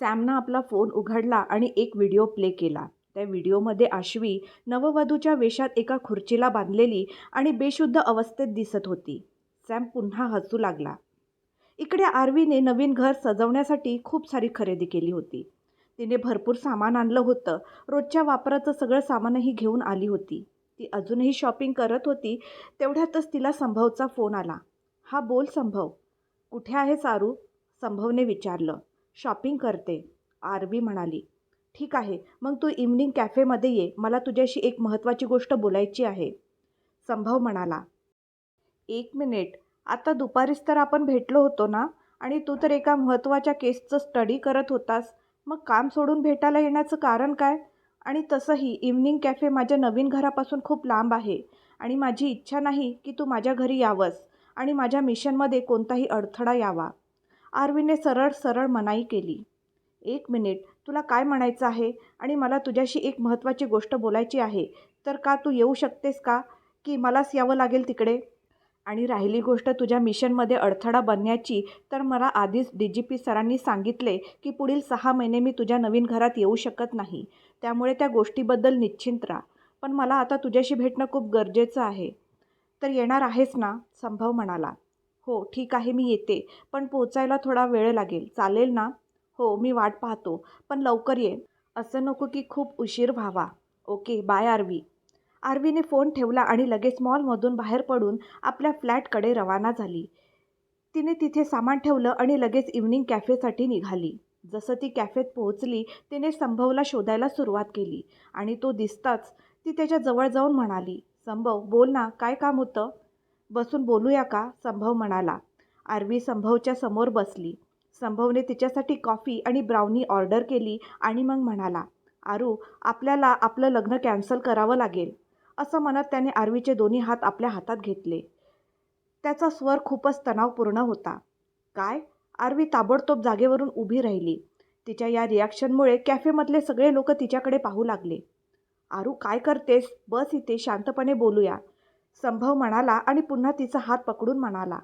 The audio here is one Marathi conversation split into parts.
सॅमनं आपला फोन उघडला आणि एक व्हिडिओ प्ले केला. त्या व्हिडिओमध्ये आश्वी नववधूच्या वेशात एका खुर्चीला बांधलेली आणि बेशुद्ध अवस्थेत दिसत होती. सॅम पुन्हा हसू लागला. इकडे आरवीने नवीन घर सजवण्यासाठी खूप सारी खरेदी केली होती. तिने भरपूर सामान आणलं होतं. रोजच्या वापराचं सगळं सामानही घेऊन आली होती. ती अजूनही शॉपिंग करत होती तेवढ्यातच तिला संभवचा फोन आला. हा बोल संभव. कुठे आहे सारू? संभवने विचारलं. शॉपिंग करते. आरबी म्हणाली ठीक आहे मग तू इव्हनिंग कॅफेमध्ये ये. मला तुझ्याशी एक महत्त्वाची गोष्ट बोलायची आहे. संभव म्हणाला एक मिनिट. आता दुपारीच तर आपण भेटलो होतो ना? आणि तू तर एका महत्त्वाच्या केसचं स्टडी करत होतास. मग काम सोडून भेटायला येण्याचं कारण काय? आणि तसंही इव्हनिंग कॅफे माझ्या नवीन घरापासून खूप लांब आहे. आणि माझी इच्छा नाही की तू माझ्या घरी यावंस. आणि माझ्या मिशनमध्ये कोणताही अडथळा यावा. आरवीने सरळ सरळ मनाई केली. एक मिनिट तुला काय म्हणायचं आहे? आणि मला तुझ्याशी एक महत्त्वाची गोष्ट बोलायची आहे. तर का तू येऊ शकतेस का? की मलाच यावं लागेल तिकडे? आणि राहिली गोष्ट तुझ्या मिशनमध्ये अडथळा बनण्याची तर मला आधीच डी जी पी सरांनी सांगितले की पुढील सहा महिने मी तुझ्या नवीन घरात येऊ शकत नाही. त्यामुळे त्या गोष्टीबद्दल निश्चिंत राहा. पण मला आता तुझ्याशी भेटणं खूप गरजेचं आहे. तर येणार आहेस ना? संभव म्हणाला. हो ठीक आहे मी येते. पण पोचायला थोडा वेळ लागेल. चालेल ना? हो मी वाट पाहतो. पण लवकर ये. असं नको की खूप उशीर व्हावा. Okay bye Aarvi. आरवीने फोन ठेवला आणि लगेच मॉलमधून बाहेर पडून आपल्या फ्लॅटकडे रवाना झाली. तिने तिथे सामान ठेवलं आणि लगेच इव्हनिंग कॅफेसाठी निघाली. जसं ती कॅफेत पोहोचली तिने संभवला शोधायला सुरुवात केली. आणि तो दिसताच ती त्याच्याजवळ जाऊन म्हणाली संभव बोल ना काय काम होतं? बसून बोलूया का? संभव म्हणाला. आरवी संभवच्या समोर बसली. संभवने तिच्यासाठी कॉफी आणि ब्राउनी ऑर्डर केली आणि मग म्हणाला आरू आपल्याला आपलं लग्न कॅन्सल करावं लागेल. असं म्हणत त्याने आरवीचे दोन्ही हात आपल्या हातात घेतले. त्याचा स्वर खूपच तणावपूर्ण होता. काय? आरवी ताबडतोब जागेवरून उभी राहिली. तिच्या या रिॲक्शनमुळे कॅफेमधले सगळे लोक तिच्याकडे पाहू लागले. आरू काय करतेस? बस इथे शांतपणे बोलूया. संभव म्हणाला आणि पुन्हा तिचा हात पकडून म्हणाला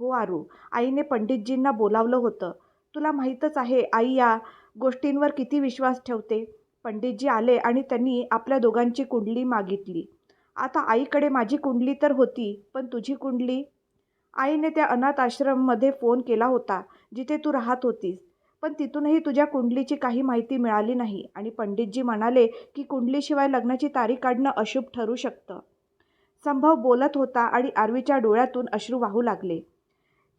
हो आरू आईने पंडितजींना बोलावलं होतं. तुला माहीतच आहे आई या गोष्टींवर किती विश्वास ठेवते. पंडितजी आले आणि त्यांनी आपल्या दोघांची कुंडली मागितली. आता आईकडे माझी कुंडली तर होती पण तुझी कुंडली? आईने त्या अनाथ आश्रममध्ये फोन केला होता जिथे तू राहत होतीस. पण तिथूनही तुझ्या कुंडलीची काही माहिती मिळाली नाही आणि पंडितजी म्हणाले की कुंडलीशिवाय लग्नाची तारीख काढणं अशुभ ठरू शकतं. संभव बोलत होता आणि आरवीच्या डोळ्यातून अश्रू वाहू लागले.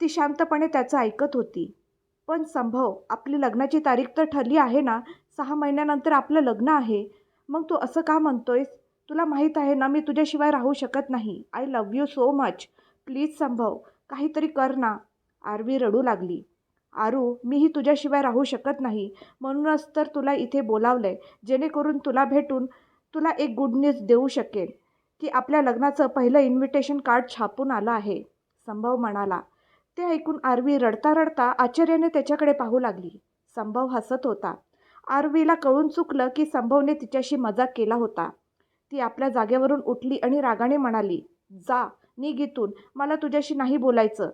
ती शांतपणे त्याचं ऐकत होती. पण संभव आपली लग्नाची तारीख तर ठरली आहे ना? सहा महिन्यानंतर आपलं लग्न आहे. मग तू असं का म्हणतोयस? तुला माहीत आहे ना मी तुझ्याशिवाय राहू शकत नाही. I love you so much please Sambhav काहीतरी कर ना. आरवी रडू लागली. आरू मीही तुझ्याशिवाय राहू शकत नाही. म्हणूनच तर तुला इथे बोलावलं आहे जेणेकरून तुला भेटून तुला एक गुड न्यूज देऊ शकेल की आपल्या लग्नाचं पहिलं इन्व्हिटेशन कार्ड छापून आलं आहे. संभव म्हणाला. ते ऐकून आरवी रडता रडता आश्चर्याने त्याच्याकडे पाहू लागली. संभव हसत होता. आरवीला कळून चुकलं की संभवने तिच्याशी मजाक केला होता. ती आपल्या जागेवरून उठली आणि रागाने म्हणाली जा निघ इथून. मला तुझ्याशी नाही बोलायचं.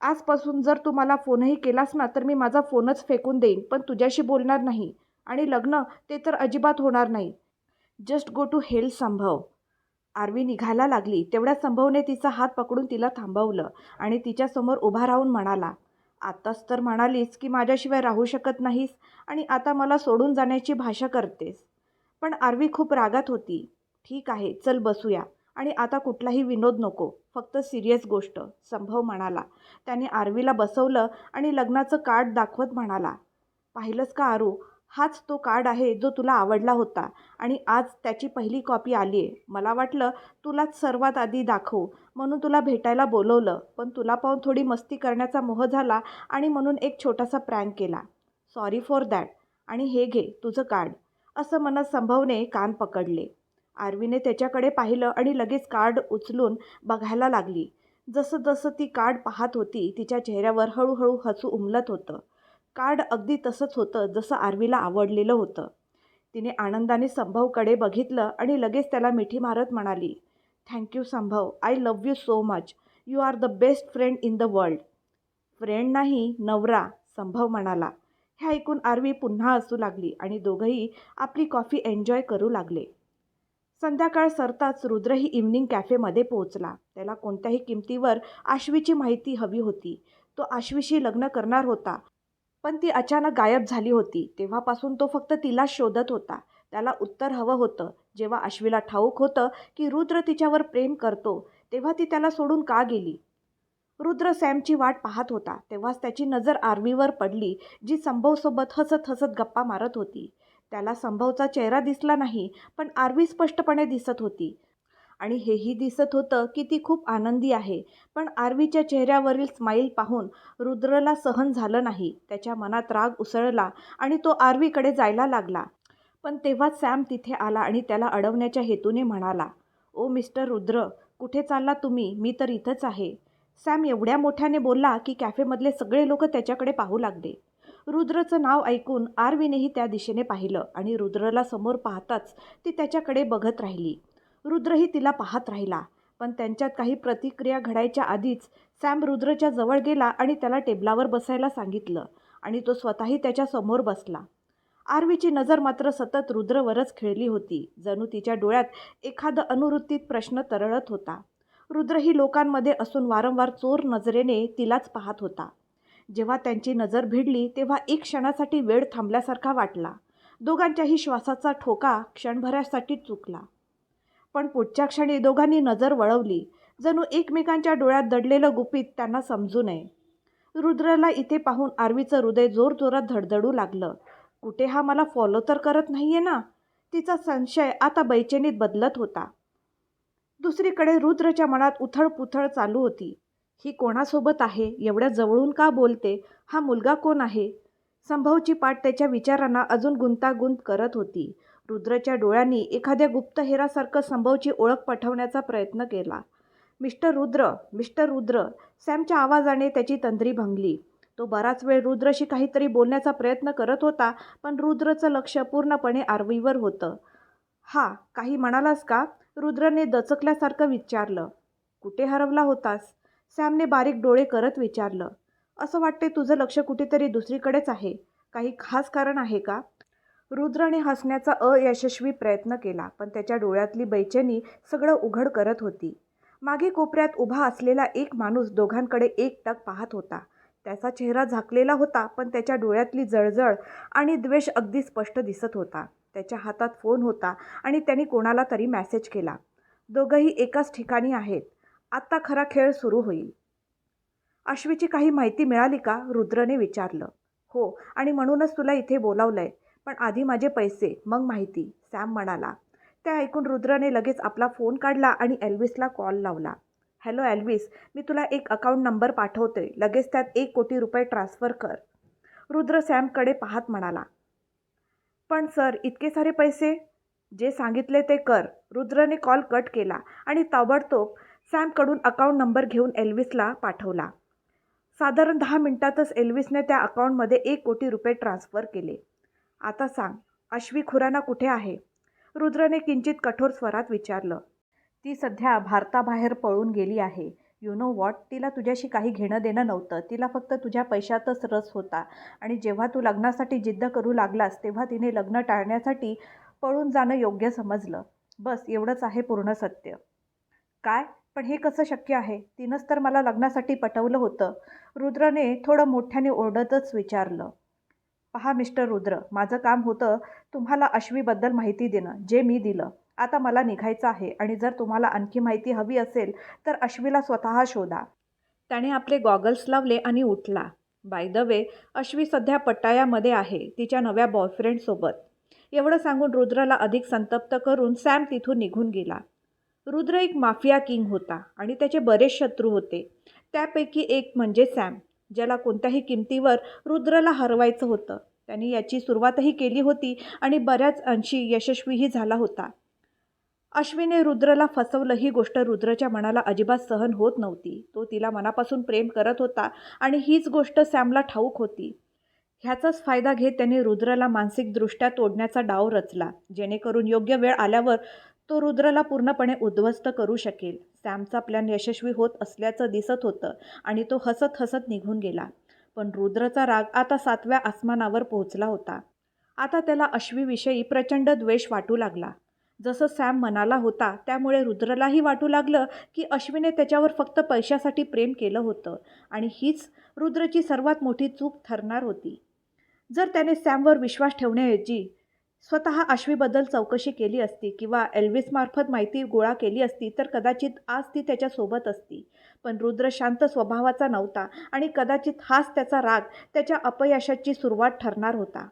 आजपासून जर तू मला फोनही केलास ना तर मी माझा फोनच फेकून देईन पण तुझ्याशी बोलणार नाही. आणि लग्न ते तर अजिबात होणार नाही. जस्ट गो टू हेल संभव. आरवी निघायला लागली तेवढ्या संभवने तिचा हात पकडून तिला थांबवलं आणि तिच्यासमोर उभा राहून म्हणाला आत्ताच तर म्हणालीस की माझ्याशिवाय राहू शकत नाहीस आणि आता मला सोडून जाण्याची भाषा करतेस. पण आरवी खूप रागात होती ठीक आहे चल बसूया आणि आता कुठलाही विनोद नको फक्त सिरियस गोष्ट संभव म्हणाला. त्याने आरवीला बसवलं आणि लग्नाचं कार्ड दाखवत म्हणाला पाहिलंच का आरू? हाच तो कार्ड आहे जो तुला आवडला होता आणि आज त्याची पहिली कॉपी आली आहे. मला वाटलं तुलाच सर्वात आधी दाखवू. म्हणून तुला भेटायला बोलवलं पण तुला पाहून थोडी मस्ती करण्याचा मोह झाला आणि म्हणून एक छोटासा प्रँक केला. Sorry for that. आणि हे घे तुझं कार्ड. असं म्हणत संभवने कान पकडले. आरवीने त्याच्याकडे पाहिलं आणि लगेच कार्ड उचलून बघायला लागली. जसं जसं ती कार्ड पाहत होती तिच्या चेहऱ्यावर हळूहळू हसू उमलत होतं. कार्ड अगदी तसंच होतं जसं आर्वीला आवडलेलं होतं. तिने आनंदाने संभवकडे बघितलं आणि लगेच त्याला मिठी मारत म्हणाली thank you Sambhav. I love you so much you are the best friend in the world friend नाही नवरा संभव म्हणाला. हे ऐकून आरवी पुन्हा हसू लागली आणि दोघंही आपली कॉफी एन्जॉय करू लागले. संध्याकाळ सरताच रुद्रही इव्हनिंग कॅफेमध्ये पोहोचला. त्याला कोणत्याही किमतीवर आश्वीची माहिती हवी होती. तो आश्वीशी लग्न करणार होता. पण ती अचानक गायब झाली होती. तेव्हापासून तो फक्त तिला शोधत होता. त्याला उत्तर हवं होतं. जेव्हा अश्विला ठाऊक होतं की रुद्र तिच्यावर प्रेम करतो तेव्हा ती त्याला सोडून का गेली? रुद्र सॅमची वाट पाहत होता. तेव्हाच त्याची नजर आर्मीवर पडली जी संभवसोबत हसत हसत गप्पा मारत होती. त्याला संभवचा चेहरा दिसला नाही पण आर्वी स्पष्टपणे दिसत होती. आणि हेही दिसत होतं की ती खूप आनंदी आहे. पण आरवीच्या चेहऱ्यावरील स्माईल पाहून रुद्रला सहन झालं नाही. त्याच्या मनात राग उसळला आणि तो आरवीकडे जायला लागला. पण तेव्हा सॅम तिथे आला आणि त्याला अडवण्याच्या हेतूने म्हणाला ओ मिस्टर रुद्र कुठे चालला तुम्ही? मी तर इथंच आहे. सॅम एवढ्या मोठ्याने बोलला की कॅफेमधले सगळे लोक त्याच्याकडे पाहू लागले. रुद्रचं नाव ऐकून आरवीनेही त्या दिशेने पाहिलं आणि रुद्रला समोर पाहताच ती त्याच्याकडे बघत राहिली. रुद्रही तिला पाहत राहिला. पण त्यांच्यात काही प्रतिक्रिया घडायच्या आधीच सॅम रुद्रच्या जवळ गेला आणि त्याला टेबलावर बसायला सांगितलं आणि तो स्वतःही त्याच्यासमोर बसला. आरवीची नजर मात्र सतत रुद्रवरच खेळली होती जणू तिच्या डोळ्यात एखादं अनुवृत्तीत प्रश्न तरळत होता. रुद्रही लोकांमध्ये असून वारंवार चोर नजरेने तिलाच पाहत होता. जेव्हा त्यांची नजर भिडली तेव्हा एक क्षणासाठी वेळ थांबल्यासारखा वाटला. दोघांच्याही श्वासाचा ठोका क्षणभरासाठी चुकला. पण पुढच्या क्षणी दोघांनी नजर वळवली. जणू एकमेकांच्या डोळ्यात दडलेलं गुपित त्यांना समजू नये. रुद्रला इथे पाहून आरवीचं हृदय जोरजोरात धडधडू लागलं. कुठे हा मला फॉलो तर करत नाहीये ना? तिचा संशय आता बैचेनीत बदलत होता. दुसरीकडे रुद्रच्या मनात उथळपुथळ चालू होती. ही कोणासोबत आहे? एवढ्या जवळून का बोलते? हा मुलगा कोण आहे? संभवची पाठ त्याच्या विचारांना अजून गुंतागुंत करत होती. रुद्रच्या डोळ्यांनी एखाद्या गुप्तहेरासारखं संभवची ओळख पटवण्याचा प्रयत्न केला. मिस्टर रुद्र मिस्टर रुद्र सॅमच्या आवाजाने त्याची तंद्री भंगली. तो बराच वेळ रुद्रशी काहीतरी बोलण्याचा प्रयत्न करत होता पण रुद्रचं लक्ष पूर्णपणे आरवीवर होतं. हा काही म्हणालास का? रुद्रने दचकल्यासारखं विचारलं. कुठे हरवला होतास? सॅमने बारीक डोळे करत विचारलं. असं वाटते तुझं लक्ष कुठेतरी दुसरीकडेच आहे. काही खास कारण आहे का? रुद्रने हसण्याचा अयशस्वी प्रयत्न केला पण त्याच्या डोळ्यातली बैचेनी सगळं उघड करत होती. मागे कोपऱ्यात उभा असलेला एक माणूस दोघांकडे एकटक पाहत होता. त्याचा चेहरा झाकलेला होता पण त्याच्या डोळ्यातली जळजळ आणि द्वेष अगदी स्पष्ट दिसत होता. त्याच्या हातात फोन होता आणि त्यांनी कोणाला तरी मॅसेज केला. दोघंही एकाच ठिकाणी आहेत. आत्ता खरा खेळ सुरू होईल. अश्वीची काही माहिती मिळाली का? रुद्रने विचारलं. हो आणि म्हणूनच तुला इथे बोलावलंय. पण आधी माझे पैसे मग माहिती सॅम म्हणाला. ते ऐकून रुद्रने लगेच आपला फोन काढला आणि एल्विसला कॉल लावला. हॅलो एल्विस मी तुला एक अकाउंट नंबर पाठवतोय. लगेच त्यात एक कोटी रुपये ट्रान्स्फर कर. रुद्र सॅमकडे पाहत म्हणाला. पण सर इतके सारे पैसे? जे सांगितले ते कर. रुद्रने कॉल कट केला आणि ताबडतोब सॅमकडून अकाउंट नंबर घेऊन एल्विसला पाठवला. साधारण दहा मिनिटातच एल्विसने त्या अकाउंटमध्ये एक कोटी रुपये ट्रान्स्फर केले. आता सांग अश्वी खुराना कुठे आहे? रुद्रने किंचित कठोर स्वरात विचारलं. ती सध्या भारताबाहेर पळून गेली आहे. यु नो वॉट तिला तुझ्याशी काही घेणं देणं नव्हतं. तिला फक्त तुझ्या पैशातच रस होता. आणि जेव्हा तू लग्नासाठी जिद्द करू लागलास तेव्हा तिने लग्न टाळण्यासाठी पळून जाणं योग्य समजलं. बस एवढंच आहे पूर्ण सत्य. काय? पण हे कसं शक्य आहे? तिनंच तर मला लग्नासाठी पटवलं होतं. रुद्रने थोडं मोठ्याने ओरडतच विचारलं. पहा मिस्टर रुद्र माझं काम होतं तुम्हाला अश्वीबद्दल माहिती देणं जे मी दिलं. आता मला निघायचं आहे आणि जर तुम्हाला आणखी माहिती हवी असेल तर अश्वीला स्वतः शोधा. त्याने आपले गॉगल्स लावले आणि उठला. बाय द वे अश्वी सध्या पट्टायामध्ये आहे तिच्या नव्या बॉयफ्रेंडसोबत एवढं सांगून रुद्रला अधिक संतप्त करून सॅम तिथून निघून गेला. रुद्र एक माफिया किंग होता आणि त्याचे बरेच शत्रू होते. त्यापैकी एक म्हणजे सॅम. ज्याला कोणत्याही किमतीवर रुद्रला हरवायचं होतं. त्यांनी याची सुरुवातही केली होती आणि बऱ्याच अंशी यशस्वीही झाला होता. अश्विने रुद्रला फसवलं ही गोष्ट रुद्रच्या मनाला अजिबात सहन होत नव्हती. तो तिला मनापासून प्रेम करत होता आणि हीच गोष्ट सॅमला ठाऊक होती. ह्याचाच फायदा घेत त्याने रुद्रला मानसिकदृष्ट्या तोडण्याचा डाव रचला. जेणेकरून योग्य वेळ आल्यावर तो रुद्रला पूर्णपणे उद्ध्वस्त करू शकेल. सॅमचा प्लॅन यशस्वी होत असल्याचं दिसत होतं आणि तो हसत हसत निघून गेला. पण रुद्रचा राग आता सातव्या आसमानावर पोहोचला होता. आता त्याला अश्वीविषयी प्रचंड द्वेष वाटू लागला. जसं सॅम म्हणाला होता त्यामुळे रुद्रलाही वाटू लागलं की अश्विने त्याच्यावर फक्त पैशासाठी प्रेम केलं होतं आणि हीच रुद्रची सर्वात मोठी चूक ठरणार होती. जर त्याने सॅमवर विश्वास ठेवण्याऐवजी स्वतः अश्वीबद्दल चौकशी केली असती किंवा एल्विसमार्फत माहिती गोळा केली असती तर कदाचित आज ती त्याच्यासोबत असती. पण रुद्र शांत स्वभावाचा नव्हता आणि कदाचित हाच त्याचा राग त्याच्या अपयशाची सुरुवात ठरणार होता.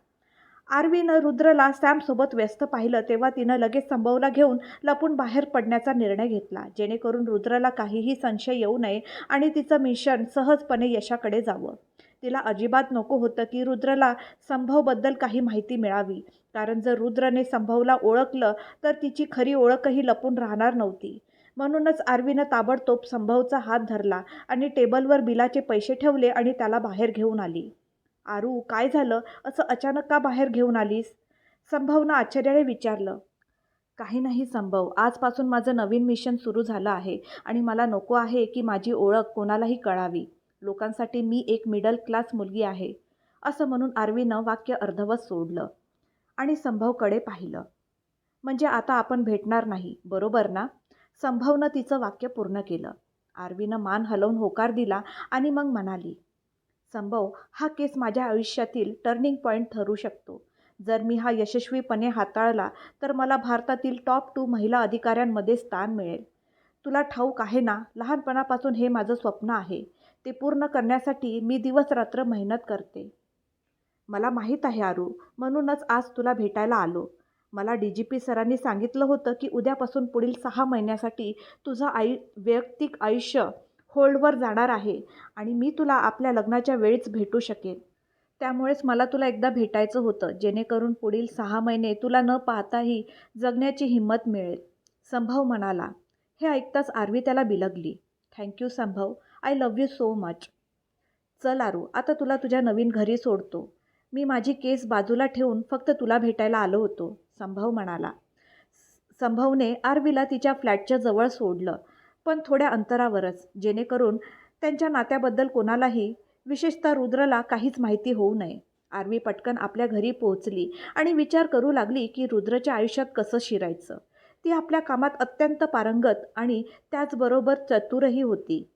आरवीनं रुद्रला सॅमसोबत व्यस्त पाहिलं तेव्हा तिनं लगेच संभवला घेऊन लपून बाहेर पडण्याचा निर्णय घेतला. जेणेकरून रुद्रला काहीही संशय येऊ नये आणि तिचं मिशन सहजपणे यशाकडे जावं. तिला अजिबात नको होतं की रुद्रला संभवबद्दल काही माहिती मिळावी. कारण जर रुद्रने संभवला ओळखलं तर तिची खरी ओळखही लपून राहणार नव्हती. म्हणूनच आरवीनं ताबडतोब संभवचा हात धरला आणि टेबलवर बिलाचे पैसे ठेवले आणि त्याला बाहेर घेऊन आली. आरू काय झालं? असं अचानक का बाहेर घेऊन आलीस? संभवनं आश्चर्याने विचारलं. काही नाही संभव. आजपासून माझं नवीन मिशन सुरू झालं आहे आणि मला नको आहे की माझी ओळख कोणालाही कळावी. लोकांसाठी मी एक मिडल क्लास मुलगी आहे असं म्हणून आर्वीनं वाक्य अर्धवत सोडलं आणि संभवकडे पाहिलं. म्हणजे आता आपण भेटणार नाही बरोबर ना? संभवनं तिचं वाक्य पूर्ण केलं. आर्वीनं मान हलवून होकार दिला आणि मग म्हणाली संभव हा केस माझ्या आयुष्यातील टर्निंग पॉईंट ठरू शकतो. जर मी हा यशस्वीपणे हाताळला तर मला भारतातील टॉप टू महिला अधिकाऱ्यांमध्ये स्थान मिळेल. तुला ठाऊक आहे ना? लहानपणापासून हे माझं स्वप्न आहे. ते पूर्ण करण्यासाठी मी दिवसरात्र मेहनत करते. मला माहीत आहे आरू म्हणूनच आज तुला भेटायला आलो. मला डी जी पी सरांनी सांगितलं होतं की उद्यापासून पुढील सहा महिन्यासाठी तुझं आयु वैयक्तिक आयुष्य होल्डवर जाणार आहे आणि मी तुला आपल्या लग्नाच्या वेळीच भेटू शकेन. त्यामुळेच मला तुला एकदा भेटायचं होतं जेणेकरून पुढील सहा महिने तुला न पाहताही जगण्याची हिंमत मिळेल. संभव म्हणाला. हे ऐकताच आरवी त्याला बिलगली. Thank you Sambhav. I love you so much चल आरू आता तुला तुझ्या नवीन घरी सोडतो. मी माझी केस बाजूला ठेवून फक्त तुला भेटायला आलो होतो संभव म्हणाला. संभवने आरवीला तिच्या फ्लॅटच्या जवळ सोडलं पण थोड्या अंतरावरच जेणेकरून त्यांच्या नात्याबद्दल कोणालाही विशेषतः रुद्रला काहीच माहिती होऊ नये. आरवी पटकन आपल्या घरी पोहोचली आणि विचार करू लागली की रुद्रच्या आयुष्यात कसं शिरायचं. ती आपल्या कामात अत्यंत पारंगत आणि त्याचबरोबर चतुरही होती.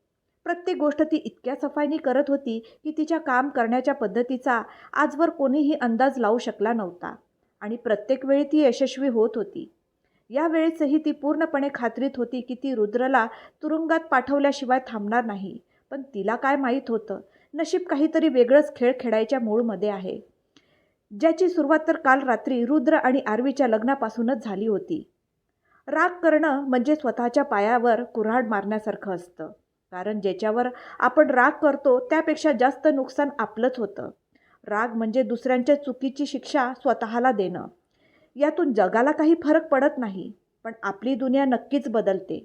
प्रत्येक गोष्ट ती इतक्या सफाईने करत होती की तिच्या काम करण्याच्या पद्धतीचा आजवर कोणीही अंदाज लावू शकला नव्हता. आणि प्रत्येक वेळी ती यशस्वी होत होती. यावेळेसही ती पूर्णपणे खात्रीत होती की ती रुद्रला तुरुंगात पाठवल्याशिवाय थांबणार नाही. पण तिला काय माहीत होतं? नशीब काहीतरी वेगळंच खेळ खेळायच्या मूळमध्ये आहे. ज्याची सुरुवात तर काल रात्री रुद्र आणि आरवीच्या लग्नापासूनच झाली होती. राग करणं म्हणजे स्वतःच्या पायावर कुऱ्हाड मारण्यासारखं असतं. कारण ज्याच्यावर आपण राग करतो त्यापेक्षा जास्त नुकसान आपलंच होतं. राग म्हणजे दुसऱ्यांच्या चुकीची शिक्षा स्वतःला देणं. यातून जगाला काही फरक पडत नाही पण आपली दुनिया नक्कीच बदलते.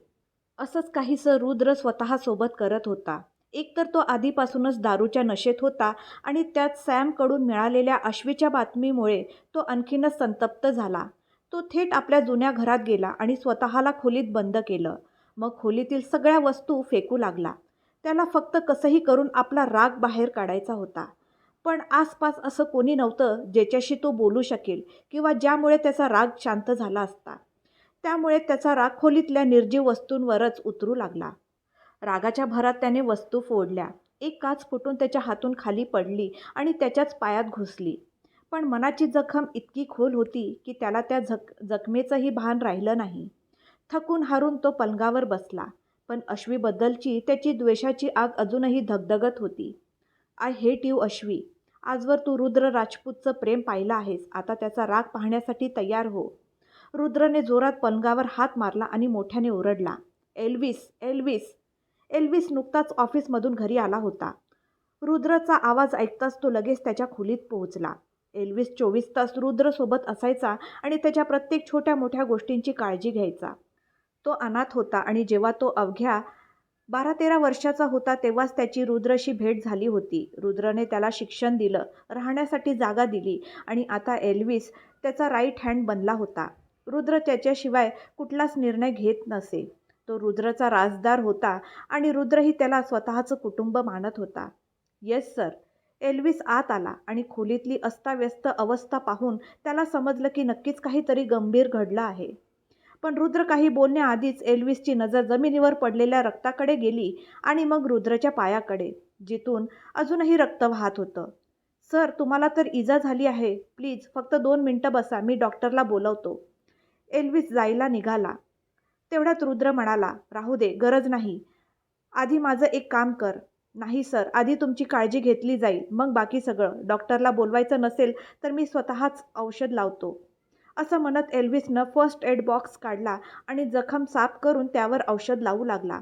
असंच काहीसं रुद्र स्वतःसोबत करत होता. एकतर तो आधीपासूनच दारूच्या नशेत होता आणि त्यात सॅमकडून मिळालेल्या अश्वीच्या बातमीमुळे तो आणखीनच संतप्त झाला. तो थेट आपल्या जुन्या घरात गेला आणि स्वतःला खोलीत बंद केलं. मग खोलीतील सगळ्या वस्तू फेकू लागला. त्याला फक्त कसंही करून आपला राग बाहेर काढायचा होता. पण आसपास असं कोणी नव्हतं ज्याच्याशी तो बोलू शकेल किंवा ज्यामुळे त्याचा राग शांत झाला असता. त्यामुळे त्याचा राग खोलीतल्या निर्जीव वस्तूंवरच उतरू लागला. रागाच्या भरात त्याने वस्तू फोडल्या. एक काच फुटून त्याच्या हातून खाली पडली आणि त्याच्याच पायात घुसली. पण मनाची जखम इतकी खोल होती की त्याला त्या जख जखमेचंही भान राहिलं नाही. थकून हारून तो पलंगावर बसला. पण अश्वीबद्दलची त्याची द्वेषाची आग अजूनही धगधगत होती. I hate you Ashvi. आजवर तू रुद्र राजपूतचं प्रेम पाहिलं आहेस. आता त्याचा राग पाहण्यासाठी तयार हो. रुद्रने जोरात पलंगावर हात मारला आणि मोठ्याने ओरडला. Elvis Elvis. एल्विस नुकताच ऑफिसमधून घरी आला होता. रुद्रचा आवाज ऐकताच तो लगेच त्याच्या खोलीत पोहोचला. एल्विस चोवीस तास रुद्रसोबत असायचा आणि त्याच्या प्रत्येक छोट्या मोठ्या गोष्टींची काळजी घ्यायचा. तो अनाथ होता आणि जेव्हा तो अवघ्या बारा तेरा वर्षाचा होता तेव्हाच त्याची रुद्रशी भेट झाली होती. रुद्रने त्याला शिक्षण दिलं राहण्यासाठी जागा दिली आणि आता एल्विस त्याचा राईट हँड बनला होता. रुद्र त्याच्याशिवाय कुठलाच निर्णय घेत नसे. तो रुद्रचा राजदार होता आणि रुद्रही त्याला स्वतःचं कुटुंब मानत होता. येस सर एल्विस आत आला आणि खोलीतली अस्ताव्यस्त अवस्था पाहून त्याला समजलं की नक्कीच काहीतरी गंभीर घडलं आहे. पण रुद्र काही बोलण्याआधीच एल्विसची नजर जमिनीवर पडलेल्या रक्ताकडे गेली आणि मग रुद्रच्या पायाकडे जिथून अजूनही रक्त वाहत होतं. सर तुम्हाला तर इजा झाली आहे. प्लीज फक्त दोन मिनटं बसा. मी डॉक्टरला बोलवतो. एल्विस जायला निघाला. तेवढ्यात रुद्र म्हणाला राहू दे गरज नाही. आधी माझं एक काम कर. नाही सर. आधी तुमची काळजी घेतली जाईल. मग बाकी सगळं. डॉक्टरला बोलवायचं नसेल तर मी स्वतःच औषध लावतो. असं म्हणत एल्विसनं फर्स्ट एड बॉक्स काढला आणि जखम साफ करून त्यावर औषध लावू लागला.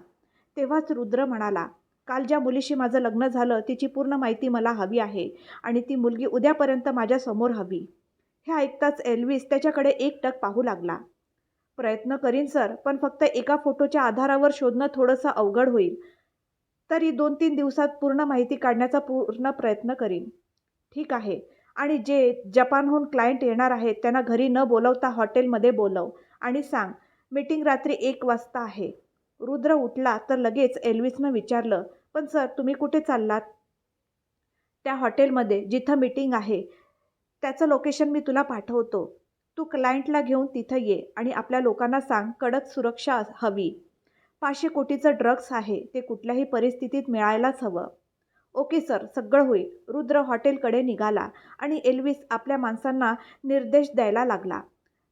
तेव्हाच रुद्र म्हणाला काल ज्या मुलीशी माझं लग्न झालं तिची पूर्ण माहिती मला हवी आहे आणि ती मुलगी उद्यापर्यंत माझ्यासमोर हवी. हे ऐकताच एल्विस त्याच्याकडे एक टक पाहू लागला. प्रयत्न करीन सर पण फक्त एका फोटोच्या आधारावर शोधणं थोडंसं अवघड होईल. तरी दोन तीन दिवसात पूर्ण माहिती काढण्याचा पूर्ण प्रयत्न करीन. ठीक आहे. आणि जे जपानहून क्लायंट येणार आहेत त्यांना घरी न बोलवता हॉटेलमध्ये बोलव आणि सांग मीटिंग रात्री एक वाजता आहे. रुद्र उठला तर लगेच एल्विसनं विचारलं पण सर तुम्ही कुठे चाललात? त्या हॉटेलमध्ये जिथं मीटिंग आहे त्याचं लोकेशन मी तुला पाठवतो. तू क्लायंटला घेऊन तिथं ये आणि आपल्या लोकांना सांग कडक सुरक्षा हवी. पाचशे कोटीचं ड्रग्स आहे ते कुठल्याही परिस्थितीत मिळायलाच हवं. ओके सर सगळं होईल. रुद्र हॉटेलकडे निघाला आणि एल्विस आपल्या माणसांना निर्देश द्यायला लागला.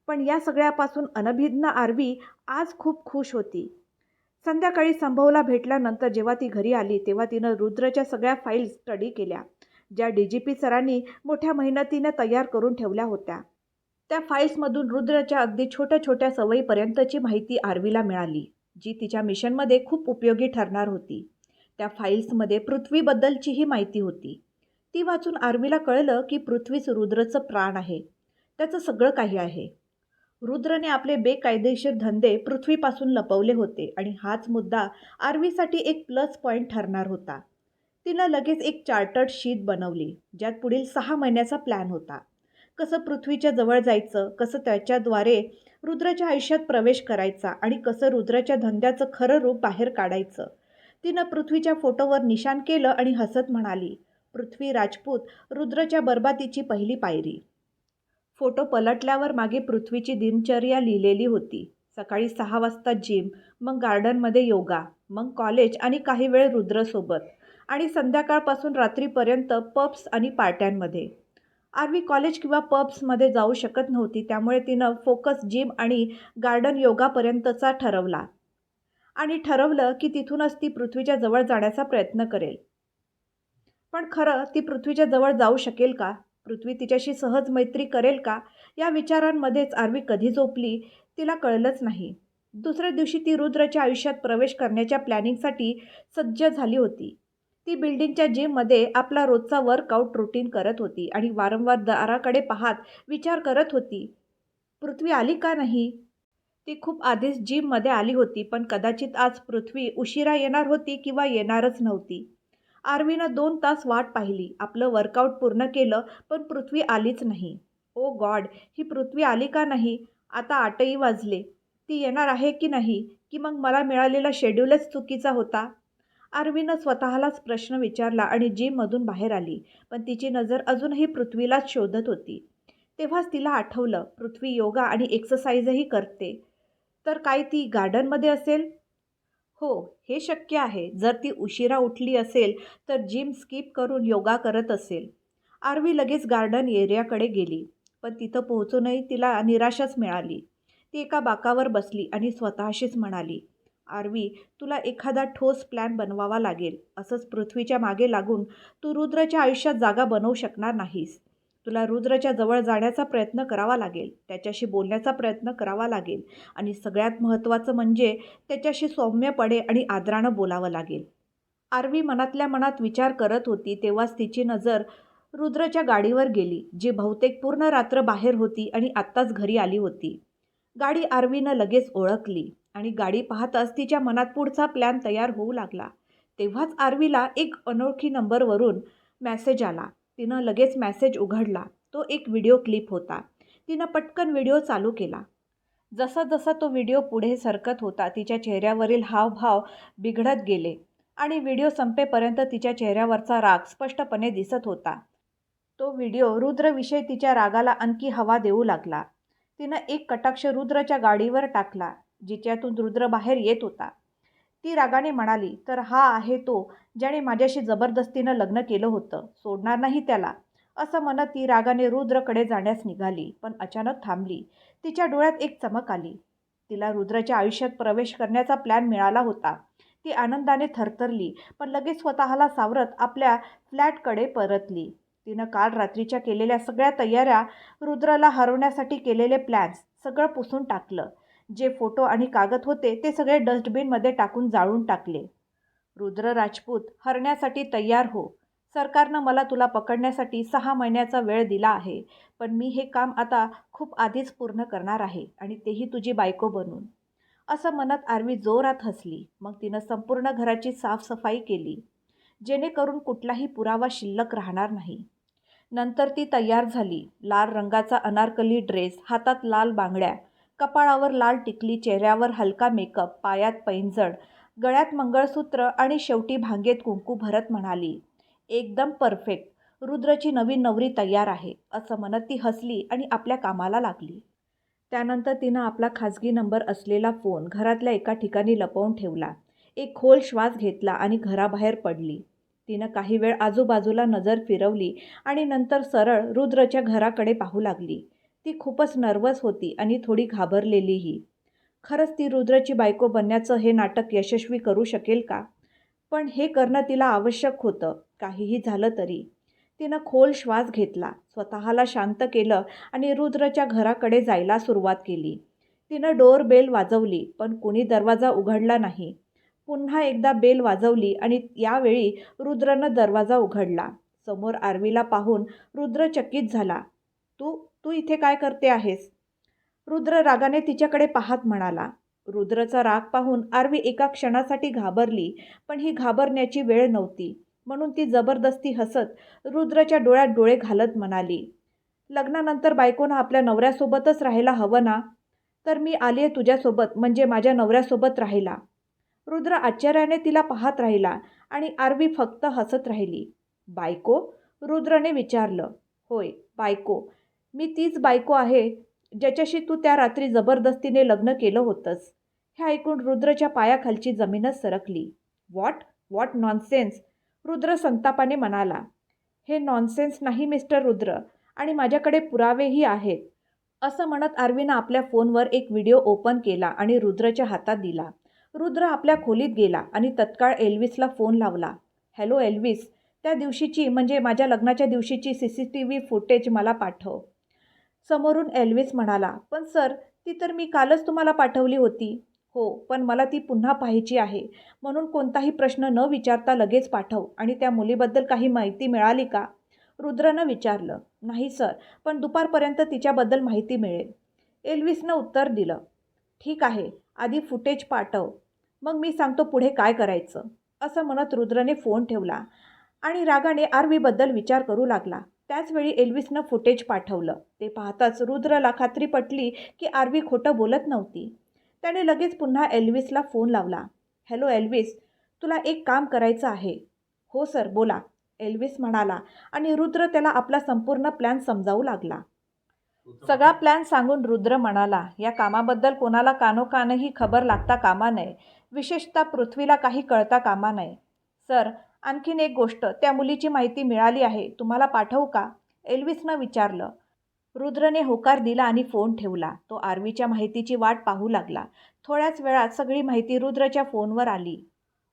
पण या सगळ्यापासून अनभिज्ञ आरवी आज खूप खुश होती. संध्याकाळी संभवला भेटल्यानंतर जेव्हा ती घरी आली तेव्हा तिनं रुद्रच्या सगळ्या फाईल्स स्टडी केल्या ज्या डी जी पी सरांनी मोठ्या मेहनतीने तयार करून ठेवल्या होत्या. त्या फाईल्समधून रुद्रच्या अगदी छोट्या छोट्या सवयीपर्यंतची माहिती आरवीला मिळाली जी तिच्या मिशनमध्ये खूप उपयोगी ठरणार होती. त्या फाईल्समध्ये पृथ्वीबद्दलचीही माहिती होती. ती वाचून आर्मीला कळलं की पृथ्वीच रुद्रचं प्राण आहे. त्याचं सगळं काही आहे. रुद्रने आपले बेकायदेशीर धंदे पृथ्वीपासून लपवले होते आणि हाच मुद्दा आर्वीसाठी एक प्लस पॉईंट ठरणार होता. तिनं लगेच एक चार्टर्ड शीट बनवली ज्यात पुढील सहा महिन्याचा प्लॅन होता. कसं पृथ्वीच्या जवळ जायचं कसं त्याच्याद्वारे रुद्राच्या आयुष्यात प्रवेश करायचा आणि कसं रुद्राच्या धंद्याचं खरं रूप बाहेर काढायचं. तिनं पृथ्वीच्या फोटोवर निशाण केलं आणि हसत म्हणाली पृथ्वी राजपूत रुद्रच्या बरबातीची पहिली पायरी. फोटो पलटल्यावर मागे पृथ्वीची दिनचर्या लिहिलेली होती. सकाळी सहा वाजता जिम मग गार्डनमध्ये योगा मग कॉलेज आणि काही वेळ रुद्रसोबत आणि संध्याकाळपासून रात्रीपर्यंत पब्स आणि पार्ट्यांमध्ये. आरवी कॉलेज किंवा पब्समध्ये जाऊ शकत नव्हती त्यामुळे तिनं फोकस जिम आणि गार्डन योगापर्यंतचा ठरवला. आणि ठरवलं की तिथूनच ती पृथ्वीच्या जवळ जाण्याचा प्रयत्न करेल. पण खरं ती पृथ्वीच्या जवळ जाऊ शकेल का? पृथ्वी तिच्याशी सहज मैत्री करेल का? या विचारांमध्येच आरवी कधी झोपली तिला कळलंच नाही. दुसऱ्या दिवशी ती रुद्रच्या आयुष्यात प्रवेश करण्याच्या प्लॅनिंगसाठी सज्ज झाली होती. ती बिल्डिंगच्या जिममध्ये आपला रोजचा वर्कआउट रुटीन करत होती आणि वारंवार दाराकडे पाहत विचार करत होती. पृथ्वी आली का नाही? ती खूप आधीच जिममध्ये आली होती पण कदाचित आज पृथ्वी उशिरा येणार होती किंवा येणारच नव्हती. आरवीनं दोन तास वाट पाहिली. आपलं वर्कआउट पूर्ण केलं पण पृथ्वी आलीच नाही. ओ गॉड ही पृथ्वी आली का नाही? आता आठही वाजले. ती येणार आहे की नाही? की मग मला मिळालेला शेड्यूलच चुकीचा होता? आरवीनं स्वतःलाच प्रश्न विचारला आणि जिममधून बाहेर आली पण तिची नजर अजूनही पृथ्वीलाच शोधत होती. तेव्हाच तिला आठवलं पृथ्वी योगा आणि एक्सरसाइजही करते. तर काय ती गार्डनमध्ये असेल? हो हे शक्य आहे. जर ती उशिरा उठली असेल तर जिम स्किप करून योगा करत असेल. आरवी लगेच गार्डन एरियाकडे गेली पण तिथं पोहोचूनही तिला निराशाच मिळाली. ती एका बाकावर बसली आणि स्वतःशीच म्हणाली आरवी तुला एखादा ठोस प्लॅन बनवावा लागेल. असंच पृथ्वीच्या मागे लागून तू रुद्रच्या आयुष्यात जागा बनवू शकणार नाहीस. तुला रुद्रच्या जवळ जाण्याचा प्रयत्न करावा लागेल. त्याच्याशी बोलण्याचा प्रयत्न करावा लागेल. आणि सगळ्यात महत्त्वाचं म्हणजे त्याच्याशी सौम्यपणे आणि आदरानं बोलावं लागेल. आरवी मनातल्या मनात विचार करत होती तेव्हाच तिची नजर रुद्रच्या गाडीवर गेली जी बहुतेक पूर्ण रात्र बाहेर होती आणि आत्ताच घरी आली होती. गाडी आरवीनं लगेच ओळखली आणि गाडी पाहताच तिच्या मनात पुढचा प्लॅन तयार होऊ लागला. तेव्हाच आरवीला एक अनोळखी नंबरवरून मॅसेज आला. तिनं लगेच मॅसेज उघडला. तो एक व्हिडिओ क्लिप होता. तिनं पटकन व्हिडिओ चालू केला. जसा जसा तो व्हिडिओ पुढे सरकत होता तिच्या चेहऱ्यावरील हावभाव बिघडत गेले आणि व्हिडिओ संपेपर्यंत तिच्या चेहऱ्यावरचा राग स्पष्टपणे दिसत होता. तो व्हिडिओ रुद्रविषयी तिच्या रागाला आणखी हवा देऊ लागला. तिनं एक कटाक्ष रुद्रच्या गाडीवर टाकला जिच्यातून रुद्र बाहेर येत होता. ती रागाने म्हणाली तर हा आहे तो ज्याने माझ्याशी जबरदस्तीनं लग्न केलं होतं. सोडणार नाही त्याला. असं म्हणत ती रागाने रुद्रकडे जाण्यास निघाली पण अचानक थांबली. तिच्या डोळ्यात एक चमक आली. तिला रुद्राच्या आयुष्यात प्रवेश करण्याचा प्लॅन मिळाला होता. ती आनंदाने थरथरली पण लगेच स्वतःला सावरत आपल्या फ्लॅटकडे परतली. तिनं काल रात्रीच्या केलेल्या सगळ्या तयाऱ्या रुद्राला हरवण्यासाठी केलेले प्लॅन्स सगळं पुसून टाकलं. जे फोटो आणि कागद होते ते सगळे डस्टबिनमध्ये टाकून जाळून टाकले. रुद्र राजपूत हरण्यासाठी तयार हो. सरकारनं मला तुला पकडण्यासाठी सहा महिन्याचा वेळ दिला आहे पण मी हे काम आता खूप आधीच पूर्ण करणार आहे आणि तेही तुझी बायको बनून. असं म्हणत आरवी जोरात हसली. मग तिनं संपूर्ण घराची साफसफाई केली. जेणेकरून कुठलाही पुरावा शिल्लक राहणार नाही. नंतर ती तयार झाली. लाल रंगाचा अनारकली ड्रेस हातात लाल बांगड्या कपाळावर लाल टिकली चेहऱ्यावर हलका मेकअप पायात पैंजण गळ्यात मंगळसूत्र आणि शेवटी भांगेत कुंकू भरत म्हणाली एकदम परफेक्ट. रुद्रची नवीन नवरी तयार आहे असं म्हणत ती हसली आणि आपल्या कामाला लागली. त्यानंतर तिनं आपला खाजगी नंबर असलेला फोन घरातल्या एका ठिकाणी लपवून ठेवला. एक खोल श्वास घेतला आणि घराबाहेर पडली. तिनं काही वेळ आजूबाजूला नजर फिरवली आणि नंतर सरळ रुद्रच्या घराकडे पाहू लागली. ती खूपच नर्वस होती आणि थोडी घाबरलेलीही. खरंच ती रुद्रची बायको बनण्याचं हे नाटक यशस्वी करू शकेल का? पण हे करणं तिला आवश्यक होतं काहीही झालं तरी. तिनं खोल श्वास घेतला स्वतःला शांत केलं आणि रुद्रच्या घराकडे जायला सुरुवात केली. तिनं डोअर बेल वाजवली पण कुणी दरवाजा उघडला नाही. पुन्हा एकदा बेल वाजवली आणि यावेळी रुद्रनं दरवाजा उघडला. समोर आरवीला पाहून रुद्र चकित झाला. तू तू इथे काय करते आहेस? रुद्र रागाने तिच्याकडे पाहत म्हणाला. रुद्रचा राग पाहून आरवी एका क्षणासाठी घाबरली पण ही घाबरण्याची वेळ नव्हती. म्हणून ती जबरदस्ती हसत रुद्रच्या डोळ्यात डोळे घालत म्हणाली लग्नानंतर बायकोनं आपल्या नवऱ्यासोबतच राहायला हवं ना? तर मी आली आहे तुझ्यासोबत म्हणजे माझ्या नवऱ्यासोबत राहिला रुद्र आश्चर्याने तिला पाहत राहिला आणि आरवी फक्त हसत राहिली. बायको? रुद्रने विचारलं. होय बायको. मी तीच बायको आहे ज्याच्याशी तू त्या रात्री जबरदस्तीने लग्न केलं होतंस. हे ऐकून रुद्रच्या पायाखालची जमीनच सरकली. वॉट? What nonsense? रुद्र संतापाने म्हणाला. हे नॉनसेन्स नाही मिस्टर रुद्र आणि माझ्याकडे पुरावेही आहेत. असं म्हणत आर्वीनं आपल्या फोनवर एक व्हिडिओ ओपन केला आणि रुद्रच्या हातात दिला. रुद्र आपल्या खोलीत गेला आणि तत्काळ एल्विसला फोन लावला. हॅलो एल्विस त्या दिवशीची म्हणजे माझ्या लग्नाच्या दिवशीची C C T V footage मला पाठव. समोरून एल्विस म्हणाला पण सर ती तर मी कालच तुम्हाला पाठवली होती. हो पण मला ती पुन्हा पाहायची आहे. म्हणून कोणताही प्रश्न न विचारता लगेच पाठव आणि त्या मुलीबद्दल काही माहिती मिळाली का? रुद्रनं विचारलं नाही सर पण दुपारपर्यंत तिच्याबद्दल माहिती मिळेल. एल्विसनं उत्तर दिलं ठीक आहे आधी फुटेज पाठव. मग मी सांगतो पुढे काय करायचं. असं म्हणत रुद्रने फोन ठेवला आणि रागाने आरवीबद्दल विचार करू लागला. त्याचवेळी एल्विसनं फुटेज पाठवलं. ते पाहताच रुद्रला खात्री पटली की आरवी खोटं बोलत नव्हती. त्याने लगेच पुन्हा एल्विसला फोन लावला. हॅलो एल्विस तुला एक काम करायचं आहे. हो सर बोला एल्विस म्हणाला आणि रुद्र त्याला आपला संपूर्ण प्लॅन समजावू लागला. सगळा प्लॅन सांगून रुद्र म्हणाला या कामाबद्दल कोणाला कानोकानही खबर लागता कामा नये. विशेषतः पृथ्वीला काही कळता कामा नये. सर आणखीन एक गोष्ट त्या मुलीची माहिती मिळाली आहे तुम्हाला पाठवू का? एल्विसनं विचारलं. रुद्रने होकार दिला आणि फोन ठेवला. तो आर्वीच्या माहितीची वाट पाहू लागला. थोड्याच वेळात सगळी माहिती रुद्रच्या फोनवर आली.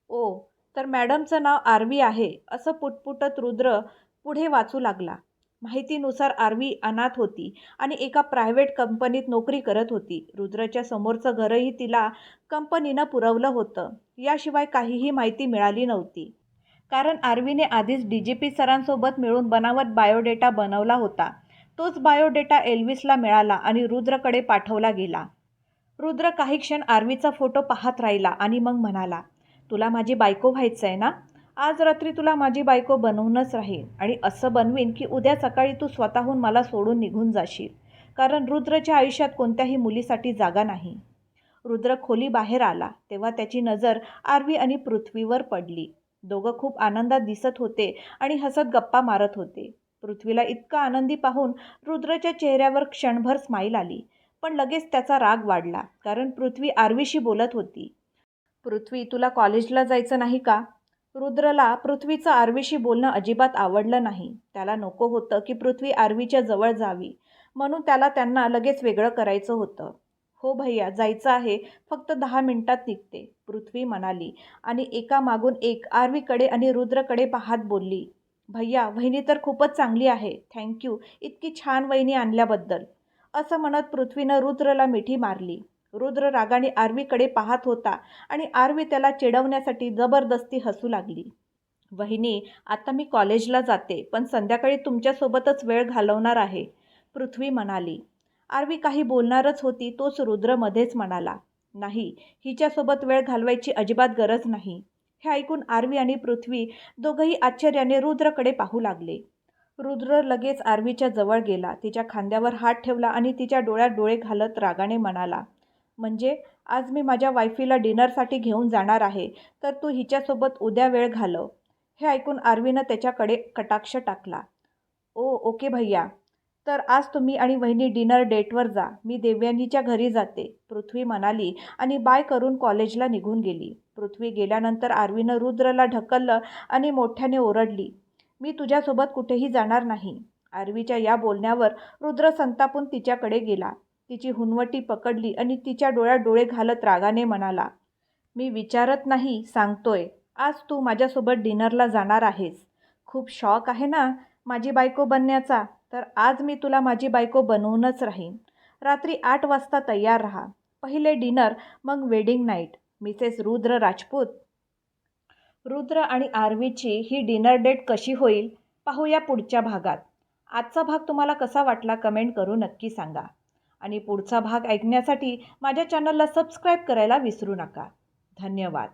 ओ तर मॅडमचं नाव आर्वी आहे असं पुटपुटत रुद्र पुढे वाचू लागला. माहितीनुसार आर्वी अनाथ होती आणि एका प्रायव्हेट कंपनीत नोकरी करत होती. रुद्रच्या समोरचं घरही तिला कंपनीनं पुरवलं होतं. याशिवाय काहीही माहिती मिळाली नव्हती. कारण आर्वीने आधीच डी जी पी सरांसोबत मिळून बनावट बायोडेटा बनवला होता. तोच बायोडेटा एल्विसला मिळाला आणि रुद्रकडे पाठवला गेला. रुद्र काही क्षण आर्वीचा फोटो पाहत राहिला आणि मग म्हणाला तुला माझी बायको व्हायचं आहे ना? आज रात्री तुला माझी बायको बनवूनच राहील आणि असं बनवीन की उद्या सकाळी तू स्वतःहून मला सोडून निघून जाशील. कारण रुद्रच्या आयुष्यात कोणत्याही मुलीसाठी जागा नाही. रुद्र खोली बाहेर आला. तेव्हा त्याची नजर आरवी आणि पृथ्वीवर पडली. दोघं खूप आनंदात दिसत होते आणि हसत गप्पा मारत होते. पृथ्वीला इतका आनंदी पाहून रुद्रच्या चेहऱ्यावर क्षणभर स्माईल आली. पण लगेच त्याचा राग वाढला कारण पृथ्वी आरवीशी बोलत होती. पृथ्वी तुला कॉलेजला जायचं नाही का? रुद्रला पृथ्वीचं आरवीशी बोलणं अजिबात आवडलं नाही. त्याला नको होतं की पृथ्वी आरवीच्या जवळ जावी. म्हणून त्याला त्यांना लगेच वेगळं करायचं होतं. हो भैया जायचं आहे. फक्त दहा मिनिटात निघते पृथ्वी म्हणाली. आणि एका मागून एक आरवीकडे आणि रुद्रकडे पाहत बोलली. भैया वहिनी तर खूपच चांगली आहे. थँक्यू इतकी छान वहिनी आणल्याबद्दल. असं म्हणत पृथ्वीनं रुद्रला मिठी मारली. रुद्र रागाने आरवीकडे पाहत होता आणि आरवी त्याला चिडवण्यासाठी जबरदस्ती हसू लागली. वहिनी आता मी कॉलेजला जाते पण संध्याकाळी तुमच्यासोबतच वेळ घालवणार आहे. पृथ्वी म्हणाली. आरवी काही बोलणारच होती तोच रुद्र मध्येच म्हणाला नाही हिच्यासोबत वेळ घालवायची अजिबात गरज नाही. हे ऐकून आरवी आणि पृथ्वी दोघंही आश्चर्याने रुद्रकडे पाहू लागले. रुद्र लगेच आरवीच्या जवळ गेला तिच्या खांद्यावर हात ठेवला आणि तिच्या डोळ्यात डोळे घालत रागाने म्हणाला म्हणजे आज मी माझ्या वायफीला डिनरसाठी घेऊन जाणार आहे तर तू हिच्यासोबत उद्या वेळ घालव. हे ऐकून आरवीनं त्याच्याकडे कटाक्ष टाकला. ओ ओके भैया. तर आज तुम्ही आणि वहिनी डिनर डेटवर जा. मी देवयानीच्या घरी जाते. पृथ्वी म्हणाली आणि बाय करून कॉलेजला निघून गेली. पृथ्वी गेल्यानंतर आरवीनं रुद्रला ढकललं आणि मोठ्याने ओरडली मी तुझ्यासोबत कुठेही जाणार नाही. आरवीच्या या बोलण्यावर रुद्र संतापून तिच्याकडे गेला. तिची हुनवटी पकडली आणि तिच्या डोळ्यात डोळे घालत रागाने म्हणाला मी विचारत नाही सांगतोय. आज तू माझ्यासोबत डिनरला जाणार आहेस. खूप शॉक आहे ना माझी बायको बनण्याचा. तर आज मी तुला माझी बायको बनवूनच राहीन. रात्री आठ वाजता तयार राहा. पहिले डिनर मग wedding night. Mrs Rudra Rajput. Rudra आणि आर्वीची ही डिनर डेट कशी होईल पाहूया पुढच्या भागात. आजचा भाग तुम्हाला कसा वाटला कमेंट करू नक्की सांगा. आणि पुढचा भाग ऐकण्यासाठी माझ्या चॅनलला सबस्क्राईब करायला विसरू नका. धन्यवाद.